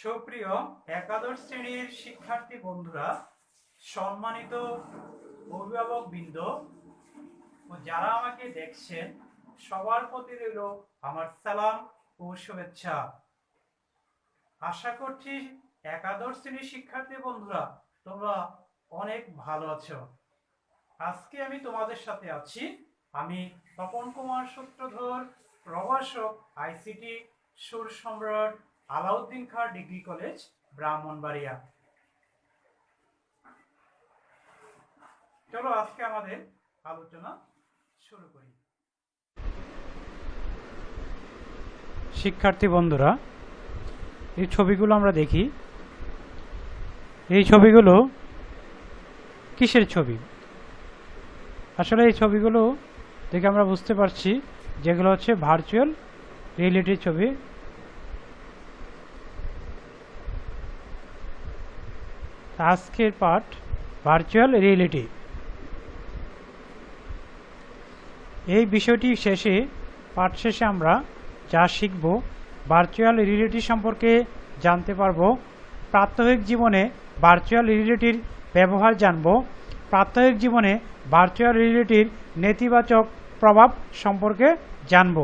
সুপ্রিয় একাদশ শ্রেণির শিক্ষার্থী বন্ধুরা, সম্মানিত অভিভাবক বৃন্দ যারা আমাকে দেখছেন, সবার প্রতি রইল আমার সালাম ও শুভেচ্ছা। আশা করছি একাদশ শ্রেণির শিক্ষার্থী বন্ধুরা, তোমরা অনেক ভালো আছো। আজকে আমি তোমাদের সাথে আছি, আমি তপন কুমার সূত্রধর, প্রভাষক আইসিটি সুর সম্রাট আলাউদ্দিন খাঁ ডিগ্রি কলেজ, ব্রাহ্মণবাড়িয়া। চলো আজকে আমাদের আলোচনা শুরু করি। শিক্ষার্থী বন্ধুরা, এই ছবিগুলো আমরা দেখি। এই ছবিগুলো কিসের ছবি? আসলে এই ছবিগুলো দেখে আমরা বুঝতে পারছি যেগুলো হচ্ছে ভার্চুয়াল রিয়েলিটির ছবি। আজকের পাঠ ভার্চুয়াল রিয়েলিটি এই বিষয়টি শেষে, পাঠ শেষে আমরা যা শিখব ভার্চুয়াল রিয়েলিটি সম্পর্কে জানতে পারব, প্রাত্যহিক জীবনে ভার্চুয়াল রিয়েলিটির ব্যবহার জানব, প্রাত্যহিক জীবনে ভার্চুয়াল রিয়েলিটির নেতিবাচক প্রভাব সম্পর্কে জানব।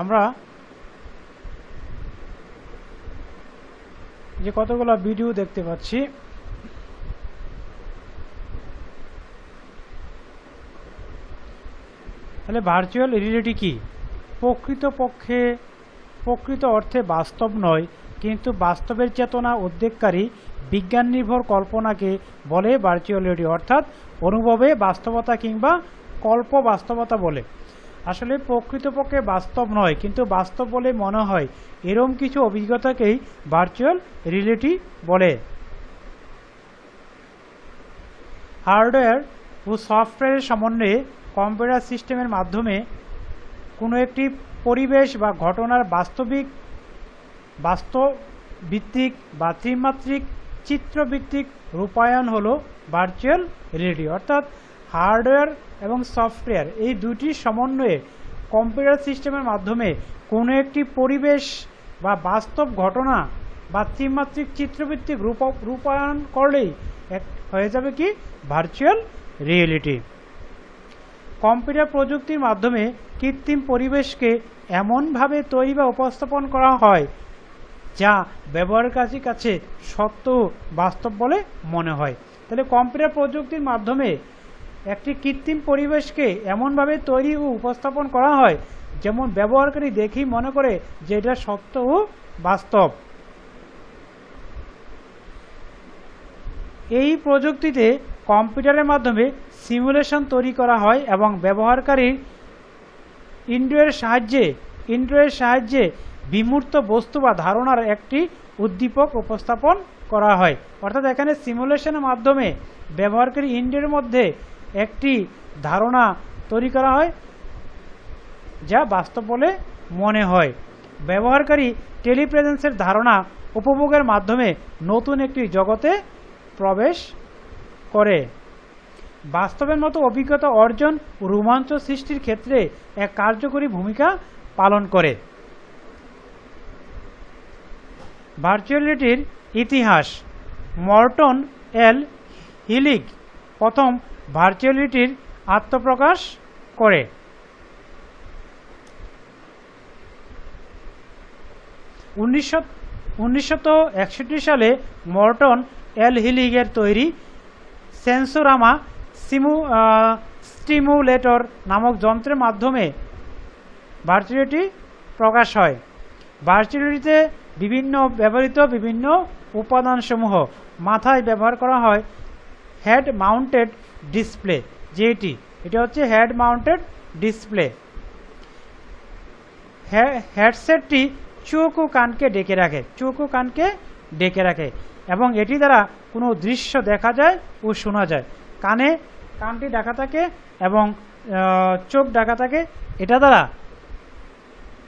আমরা যে কতগুলো ভিডিও দেখতে পাচ্ছি, তাহলে ভার্চুয়াল রিয়েলিটি কি? প্রকৃতপক্ষে, প্রকৃত অর্থে বাস্তব নয়, কিন্তু বাস্তবের চেতনা উদ্বেগকারী বিজ্ঞান নির্ভর কল্পনাকে বলে ভার্চুয়াল রিয়েলিটি অর্থাৎ অনুভবে বাস্তবতা কিংবা কল্প বাস্তবতা বলে। আসলে প্রকৃতপক্ষে বাস্তব নয়, কিন্তু বাস্তব বলে মনে হয়, এরম কিছু অভিজ্ঞতাকেই ভার্চুয়াল রিয়েলিটি বলে। হার্ডওয়্যার ও সফটওয়্যারের সমন্বয়ে কম্পিউটার সিস্টেমের মাধ্যমে কোনো একটি পরিবেশ বা ঘটনার বাস্তবিক, বাস্তবভিত্তিক বা ত্রিমাত্রিক চিত্রভিত্তিক রূপায়ণ হলো ভার্চুয়াল রিয়েলিটি অর্থাৎ হার্ডওয়্যার এবং সফটওয়্যার। এই দুটির সমন্বয়ে কম্পিউটার সিস্টেমের মাধ্যমে কোনো একটি পরিবেশ বা বাস্তব ঘটনা বা ত্রিমাত্রিক চিত্রভিত্তিক রূপ, রূপায়ণ করলেই এক হয়ে যাবে কি? Virtual reality. কম্পিউটার প্রযুক্তির মাধ্যমে কৃত্রিম পরিবেশকে এমনভাবে তৈরি বা উপস্থাপন করা হয় যা ব্যবহারকারীর কাছে সত্য বাস্তব বলে মনে হয়। তাহলে কম্পিউটার প্রযুক্তির মাধ্যমে একটি কৃত্রিম পরিবেশকে এমনভাবে তৈরি ও উপস্থাপন করা হয়, যেমন ব্যবহারকারী দেখেই মনে করে যে এটা সত্য ও বাস্তব। এই প্রযুক্তিতে কম্পিউটারের মাধ্যমে সিমুলেশন তৈরি করা হয় এবং ব্যবহারকারীর ইন্দ্রিয়ের সাহায্যে ইন্দ্রিয়ের সাহায্যে বিমূর্ত বস্তু বা ধারণার একটি উদ্দীপক উপস্থাপন করা হয়। অর্থাৎ এখানে সিমুলেশনের মাধ্যমে ব্যবহারকারী ইন্দ্রিয়ের মধ্যে একটি ধারণা তৈরি করা হয় যা বাস্তব বলে মনে হয়। ব্যবহারকারী টেলিপ্রেজেন্সের ধারণা উপভোগের মাধ্যমে নতুন একটি জগতে প্রবেশ করে। বাস্তবের মতো অভিজ্ঞতা অর্জন রোমাঞ্চ সৃষ্টির ক্ষেত্রে এক কার্যকরী ভূমিকা পালন করে। ভার্চুয়ালিটির ইতিহাস। মর্টন এল. হিলিগ প্রথম ভার্চুয়ালিটির আত্মপ্রকাশ করে। উনিশশো সালে মর্টন এল হিলিগের তৈরি সেন্সোরামা সিমু স্টিমুলেটর নামক যন্ত্রের মাধ্যমে ভার্চুয়ালিটি প্রকাশ হয়। ভার্চুয়ালিটিতে বিভিন্ন, ব্যবহৃত বিভিন্ন উপাদানসমূহ মাথায় ব্যবহার করা হয়। হেড মাউন্টেড ডিসপ্লে যেটি এটা হচ্ছে হেড মাউন্টেড ডিসপ্লে হেডসেটটি চোখ ও কানকে ডেকে রাখে, চোখ ও কানকে ডেকে রাখে এবং এটি দ্বারা কোনো দৃশ্য দেখা যায় ও শোনা যায়। কানে কানটি ডাকা থাকে এবং চোখ ডাকা থাকে, এটা দ্বারা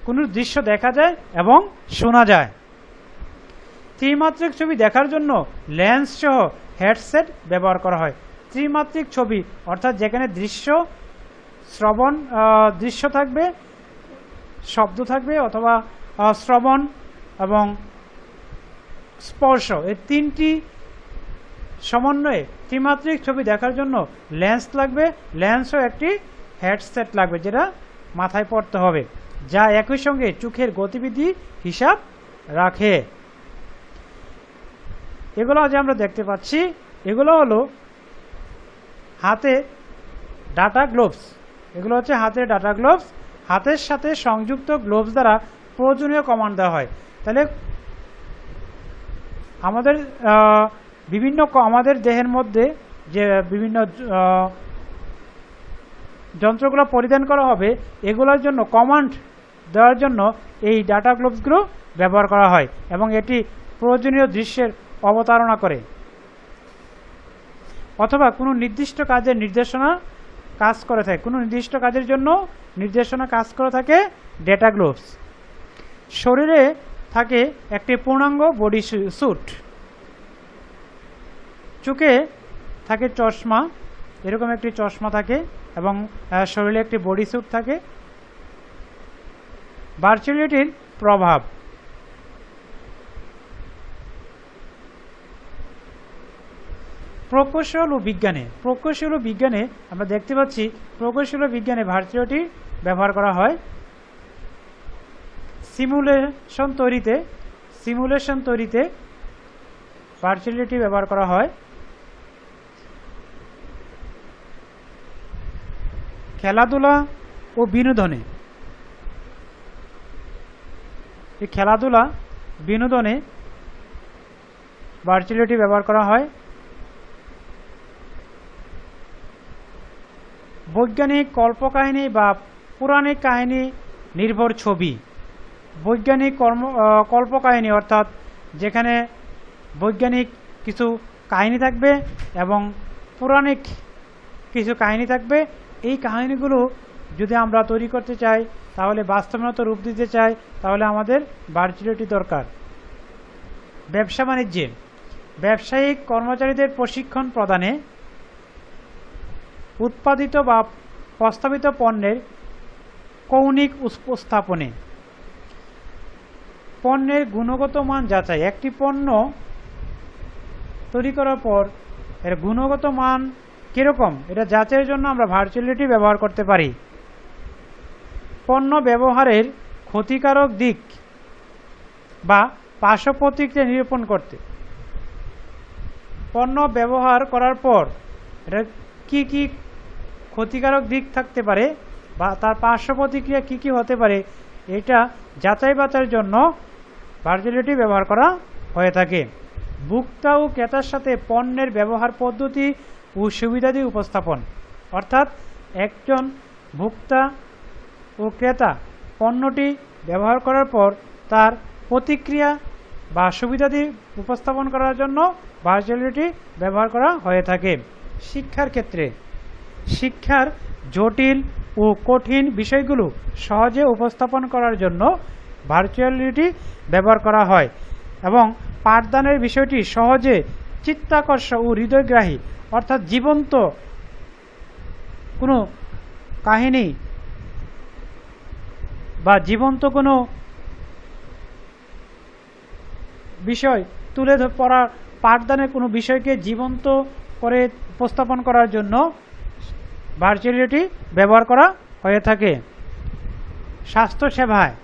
কোনো দৃশ্য দেখা যায় এবং শোনা যায়। ত্রিমাত্রিক ছবি দেখার জন্য লেন্স সহ হেডসেট ব্যবহার করা হয়। ত্রিমাত্রিক ছবি, অর্থাৎ যেখানে দৃশ্য, শ্রবণ দৃশ্য থাকবে, শব্দ থাকবে অথবা শ্রবণ এবং স্পর্শ। এই তিনটি সমন্বয়ে ত্রিমাত্রিক ছবি দেখার জন্য লেন্স লাগবে। লেন্সও একটি হেডসেট লাগবে যেটা মাথায় পড়তে হবে, যা একই সঙ্গে চোখের গতিবিধি হিসাব রাখে। এগুলো যে আমরা দেখতে পাচ্ছি। এগুলো হলো হাতে ডাটা গ্লোভস। এগুলো হচ্ছে হাতের ডাটা গ্লোভস। হাতের সাথে সংযুক্ত গ্লোভস দ্বারা প্রয়োজনীয় কমান্ড দেওয়া হয়। তাহলে আমাদের বিভিন্ন আমাদের দেহের মধ্যে যে বিভিন্ন যন্ত্রগুলো পরিধান করা হবে, এগুলোর জন্য কমান্ড দেওয়ার জন্য এই ডাটা গ্লোভসগুলো ব্যবহার করা হয় এবং এটি প্রয়োজনীয় দৃশ্যের অবতারণা করে। অথবা কোনো নির্দিষ্ট কাজের নির্দেশনা কাজ করে থাকে। কোনো নির্দিষ্ট কাজের জন্য নির্দেশনা কাজ করে থাকে ডেটা গ্লোভস। শরীরে থাকে একটি পূর্ণাঙ্গ বডি স্যুট। চোখে থাকে চশমা, এরকম একটি চশমা থাকে এবং শরীরে একটি বডি স্যুট থাকে। ভার্চুয়ালিটির প্রভাব। প্রকৌশল ও বিজ্ঞানে। প্রকৌশল ও বিজ্ঞানে আমরা দেখতে পাচ্ছি প্রকৌশল ও বিজ্ঞানে ভার্চুয়ালিটি ব্যবহার করা হয়। সিমুলেশন তৈরিতে সিমুলেশন তৈরিতে ভার্চুয়ালিটি ব্যবহার করা হয়। খেলাধুলা ও বিনোদনে। এই খেলাধুলা, বিনোদনে ভার্চুয়ালিটি ব্যবহার করা হয়। বৈজ্ঞানিক কল্পকাহিনী বা পৌরাণিক কাহিনী নির্ভর ছবি। বৈজ্ঞানিক কর্ম কল্পকাহিনী অর্থাৎ যেখানে বৈজ্ঞানিক কিছু কাহিনী থাকবে এবং পৌরাণিক কিছু কাহিনী থাকবে, এই কাহিনীগুলো যদি আমরা তৈরি করতে চাই, তাহলে বাস্তবনত রূপ দিতে চাই, তাহলে আমাদের ভার্চুয়ালিটি দরকার। ব্যবসা বাণিজ্যে। ব্যবসায়িক কর্মচারীদের প্রশিক্ষণ প্রদানে উৎপাদিত বা প্রস্তাবিত পণ্যের কৌণিক উপস্থাপনে পণ্যের গুণগত মান যাচাই। একটি পণ্য তৈরি করার পর এর গুণগত মান কীরকম? এটা যাচাইয়ের জন্য আমরা ভার্চুয়ালিটি ব্যবহার করতে পারি। পণ্য ব্যবহারের ক্ষতিকারক দিক বা পার্শ্ব প্রতিক্রিয়া নিরূপণ করতে। পণ্য ব্যবহার করার পর এটা কী কি ক্ষতিকারক দিক থাকতে পারে বা তার পার্শ্ব প্রতিক্রিয়া কী কী হতে পারে, এটা যাচাই বাছাইয়ের জন্য ভার্চুয়ালিটি ব্যবহার করা হয়ে থাকে। ভোক্তা ও ক্রেতার সাথে পণ্যের ব্যবহার পদ্ধতি ও সুবিধাদি উপস্থাপন। অর্থাৎ একজন ভোক্তা ও ক্রেতা পণ্যটি ব্যবহার করার পর তার প্রতিক্রিয়া বা সুবিধাদি উপস্থাপন করার জন্য ভার্চুয়ালিটি ব্যবহার করা হয়ে থাকে। শিক্ষার ক্ষেত্রে শিক্ষার জটিল ও কঠিন বিষয়গুলো সহজে উপস্থাপন করার জন্য ভার্চুয়ালিটি ব্যবহার করা হয় এবং পাঠদানের বিষয়টি সহজে চিত্তাকর্ষ ও হৃদয়গ্রাহী, অর্থাৎ জীবন্ত কোনো কাহিনী বা জীবন্ত কোনো বিষয় তুলে পড়ার পাঠদানের কোনো বিষয়কে জীবন্ত করে উপস্থাপন করার জন্য ভার্চুয়ালিটি ব্যবহার করা হয়ে থাকে। স্বাস্থ্যসেবায়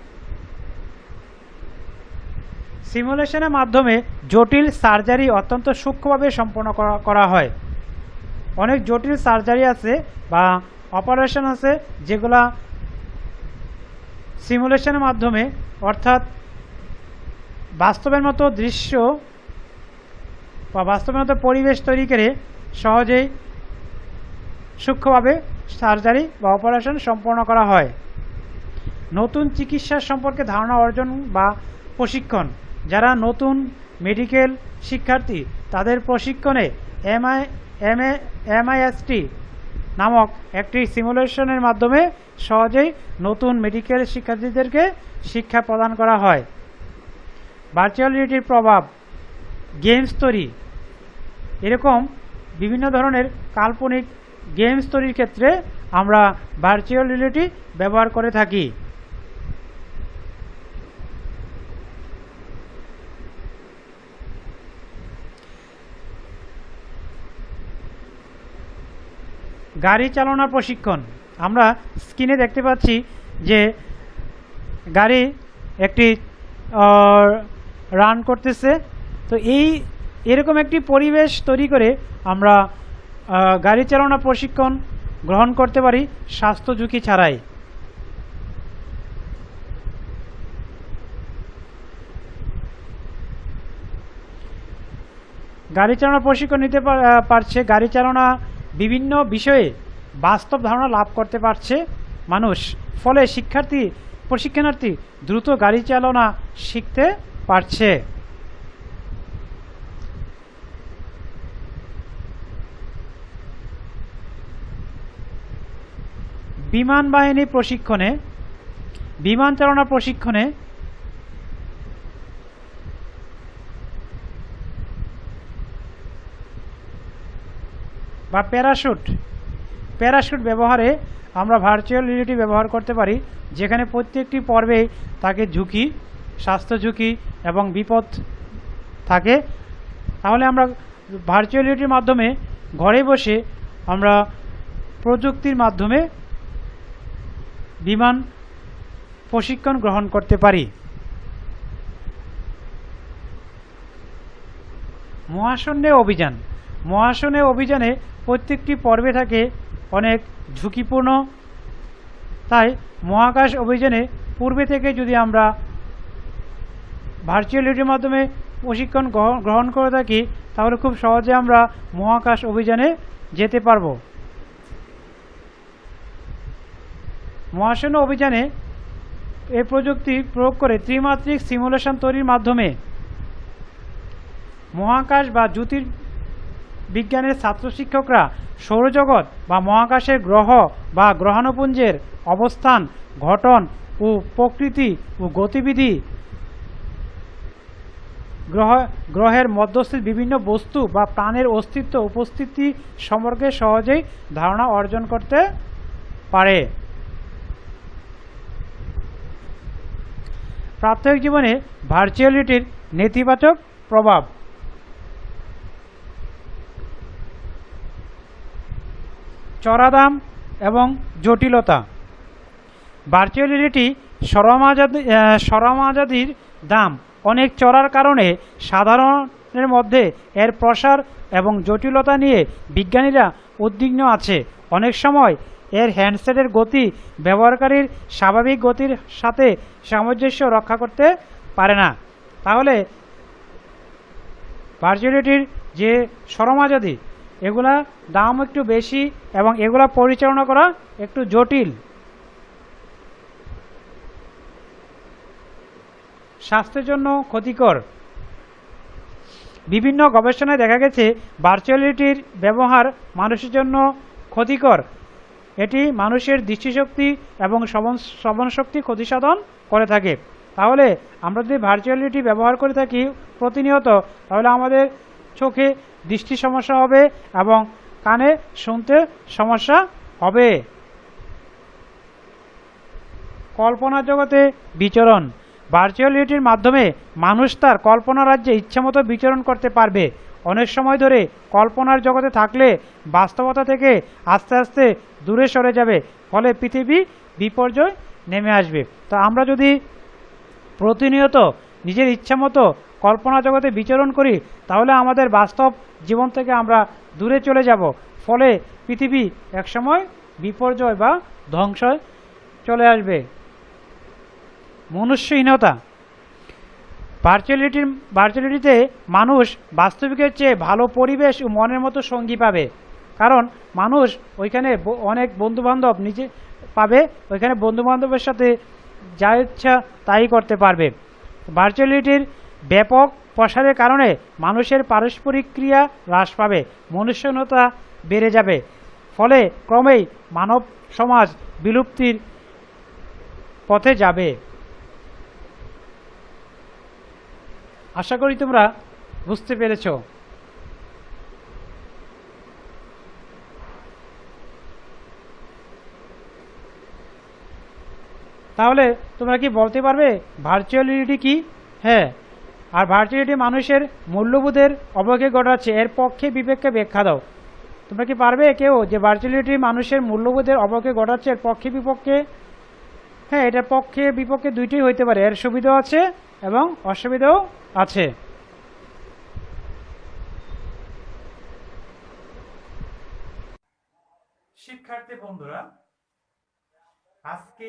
সিমুলেশনের মাধ্যমে জটিল সার্জারি অত্যন্ত সূক্ষ্মভাবে সম্পন্ন করা হয়। অনেক জটিল সার্জারি আছে বা অপারেশন আছে যেগুলা সিমুলেশনের মাধ্যমে, অর্থাৎ বাস্তবের মতো দৃশ্য বা বাস্তবের মতো পরিবেশ তৈরি করে সহজেই সূক্ষ্মভাবে সার্জারি বা অপারেশন সম্পন্ন করা হয়। নতুন চিকিৎসা সম্পর্কে ধারণা অর্জন বা প্রশিক্ষণ। যারা নতুন মেডিকেল শিক্ষার্থী, তাদের প্রশিক্ষণে এমআই এম এমআইএসটি নামক একটি সিমুলেশনের মাধ্যমে সহজেই নতুন মেডিকেল শিক্ষার্থীদেরকে শিক্ষা প্রদান করা হয়। ভার্চুয়াল প্রভাব, গেমস তৈরি। এরকম বিভিন্ন ধরনের কাল্পনিক গেমস তৈরির ক্ষেত্রে আমরা ভার্চুয়াল রিয়েলিটি ব্যবহার করে থাকি। গাড়ি চালানোর প্রশিক্ষণ। আমরা স্ক্রিনে দেখতে পাচ্ছি যে গাড়ি একটি রান করতেছে। তো এই এরকম একটি পরিবেশ তৈরি করে আমরা গাড়ি চালানোর প্রশিক্ষণ গ্রহণ করতে পারি, স্বাস্থ্য ঝুঁকি ছাড়াই। গাড়ি চালানোর প্রশিক্ষণ নিতে পারছে, গাড়ি চালনা বিভিন্ন বিষয়ে বাস্তব ধারণা লাভ করতে পারছে মানুষ। ফলে শিক্ষার্থী, প্রশিক্ষণার্থী দ্রুত গাড়ি চালনা শিখতে পারছে। বিমান বাহিনী প্রশিক্ষণে, বিমান চালনা প্রশিক্ষণে, বা প্যারাশুট প্যারাশুট ব্যবহারে আমরা ভার্চুয়াল রিয়েলিটি ব্যবহার করতে পারি, যেখানে প্রত্যেকটি পর্বে তাকে ঝুঁকি, স্বাস্থ্য ঝুঁকি এবং বিপদ থাকে। তাহলে আমরা ভার্চুয়াল রিয়েলিটির মাধ্যমে ঘরে বসে আমরা প্রযুক্তির মাধ্যমে বিমান প্রশিক্ষণ গ্রহণ করতে পারি। মহাশূন্যে অভিযান। মহাশূন্যে অভিযানে প্রত্যেকটি পর্বে থাকে অনেক ঝুঁকিপূর্ণ। তাই মহাকাশ অভিযানে পূর্বে থেকে যদি আমরা ভার্চুয়ালিটির মাধ্যমে প্রশিক্ষণ গ্রহণ- করে থাকি, তাহলে খুব সহজে আমরা মহাকাশ অভিযানে যেতে পারব। মহাশূন্য অভিযানে এই প্রযুক্তি প্রয়োগ করে ত্রিমাত্রিক সিমুলেশন তৈরির মাধ্যমে মহাকাশ বা জ্যোতির বিজ্ঞানের ছাত্র শিক্ষকরা সৌরজগৎ বা মহাকাশের গ্রহ বা গ্রহাণুপুঞ্জের অবস্থান ঘটন ও প্রকৃতি ও গতিবিধি গ্রহ, গ্রহের মধ্যস্থিত বিভিন্ন বস্তু বা প্রাণের অস্তিত্ব উপস্থিতি সম্পর্কে সহজেই ধারণা অর্জন করতে পারে। প্রাত্যহিক জীবনে ভার্চুয়ালিটির নেতিবাচক প্রভাব। চড়া দাম এবং জটিলতা। ভার্চুয়ালিটি সরমাজাদি সরমাজাদির দাম অনেক চড়ার কারণে সাধারণের মধ্যে এর প্রসার এবং জটিলতা নিয়ে বিজ্ঞানীরা উদ্বিগ্ন আছে। অনেক সময় এর হ্যান্ডসেটের গতি ব্যবহারকারীর স্বাভাবিক গতির সাথে সামঞ্জস্য রক্ষা করতে পারে না। তাহলে ভার্চুয়ালিটির যে সরমাজাদি এগুলা দাম একটু বেশি এবং এগুলা পরিচালনা করা একটু জটিল। স্বাস্থ্যের জন্য ক্ষতিকর। বিভিন্ন গবেষণায় দেখা গেছে ভার্চুয়ালিটির ব্যবহার মানুষের জন্য ক্ষতিকর। এটি মানুষের দৃষ্টিশক্তি এবং শ্রবণ শক্তি ক্ষতিসাধন করে থাকে। তাহলে আমরা যদি ভার্চুয়ালিটি ব্যবহার করে থাকি প্রতিনিয়ত, তাহলে আমাদের চোখে দৃষ্টি সমস্যা হবে এবং কানে শুনতে সমস্যা হবে। কল্পনা জগতে বিচরণ। ভার্চুয়ালিটির মাধ্যমে মানুষ তার কল্পনা রাজ্যে ইচ্ছামতো বিচরণ করতে পারবে। অনেক সময় ধরে কল্পনার জগতে থাকলে বাস্তবতা থেকে আস্তে আস্তে দূরে সরে যাবে, ফলে পৃথিবী বিপর্যয় নেমে আসবে। তো আমরা যদি প্রতিনিয়ত নিজের ইচ্ছামতো কল্পনা জগতে বিচরণ করি, তাহলে আমাদের বাস্তব জীবন থেকে আমরা দূরে চলে যাব, ফলে পৃথিবী একসময় বিপর্যয় বা ধ্বংস চলে আসবে। মনুষ্যহীনতা ভার্চুয়ালিটির ভার্চুয়ালিটিতে মানুষ বাস্তবিকের চেয়ে ভালো পরিবেশ ও মনের মতো সঙ্গী পাবে। কারণ মানুষ ওইখানে অনেক বন্ধুবান্ধব নিজে পাবে, ওইখানে বন্ধুবান্ধবের সাথে যা ইচ্ছা তাই করতে পারবে। ভার্চুয়ালিটির ব্যাপক প্রসারের কারণে মানুষের পারস্পরিক ক্রিয়া হ্রাস পাবে মনুষ্যহীনতা বেড়ে যাবে। ফলে ক্রমেই মানব সমাজ বিলুপ্তির পথে যাবে। আশা করি তোমরা বুঝতে পেরেছ। তাহলে তোমরা কি বলতে পারবে ভার্চুয়াল রিয়েলিটি কি? হ্যাঁ আর ভার্চুয়ালিটি মানুষের মূল্যবোধের অবকে ঘটাচ্ছে, এর পক্ষে বিবেককে ব্যাখ্যা দাও। তোমরা কি পারবে কেউ যে ভার্চুয়ালিটি মানুষের মূল্যবোধের অবকে ঘটাচ্ছে, এর পক্ষে বিপক্ষে? হ্যাঁ এটার পক্ষে বিপক্ষে দুইটাই হইতে পারে, এর সুবিধাও আছে এবং অসুবিধাও আছে। শিক্ষার্থী বন্ধুরা, আজকে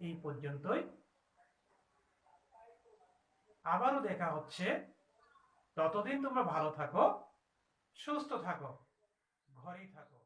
এই পর্যন্তই। আবারও দেখা হচ্ছে। ততদিন তোমরা ভালো থাকো, সুস্থ থাকো, ঘরেই থাকো।